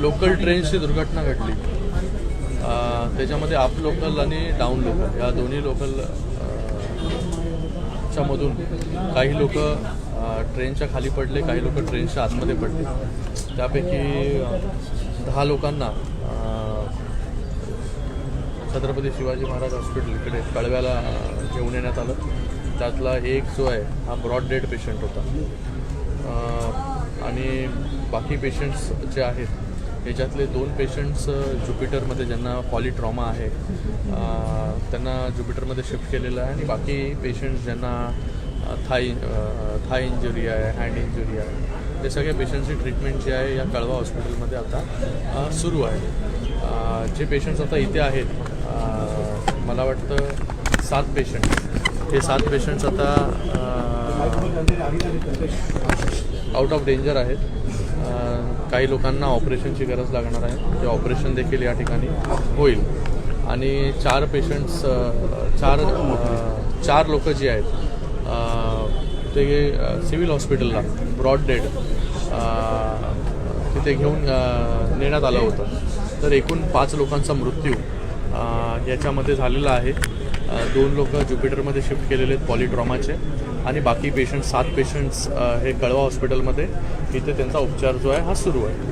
Local ट्रेनची दुर्घटना घडली. त्याच्यामध्ये अप लोकल आणि डाऊन लोकल या दोन्ही लोकल च्या मधून काही लोक ट्रेनच्या खाली पडले काही लोक ट्रेनच्या आतमध्ये पडले. त्यापैकी दहा लोकांना छत्रपती शिवाजी महाराज हॉस्पिटल इकडे कळव्याला घेऊन येण्यात आलं. त्यातला एक जो आहे हा ब्रॉड डेड पेशंट होता. आणि बाकी पेशंट्स जे आहेत याच्यातले दोन पेशंट्स ज्युपिटरमध्ये ज्यांना पॉलिट्रॉमा आहे त्यांना ज्युपिटरमध्ये शिफ्ट केलेलं आहे आणि बाकी पेशंट्स ज्यांना थाय थाय इंजुरी आहे हँड इंजुरी आहे ते सगळ्या पेशंटची ट्रीटमेंट जी आहे या कळवा हॉस्पिटलमध्ये आता सुरू आहे. जे पेशंट्स आता इथे आहेत मला वाटतं सात पेशंट हे सात पेशंट्स आता आउट ऑफ डेंजर आहेत. काही लोकांना ऑपरेशनची गरज लागणार आहे. ते ऑपरेशन देखील या ठिकाणी होईल. आणि चार पेशंट्स चार चार लोक जी आहेत ते सिव्हिल हॉस्पिटलला ब्रॉड डेड तिथे घेऊन नेण्यात आलं होतं. तर एकूण पाच लोकांचा मृत्यू याच्यामध्ये झालेला आहे. दोन लोक ज्युपिटरमध्ये शिफ्ट केलेले आहेत पॉलिट्रॉमाचे आणि बाकी पेशंट सात पेशंट्स हे कळवा हॉस्पिटलमध्ये इथे त्यांचा उपचार जो आहे हा सुरू आहे.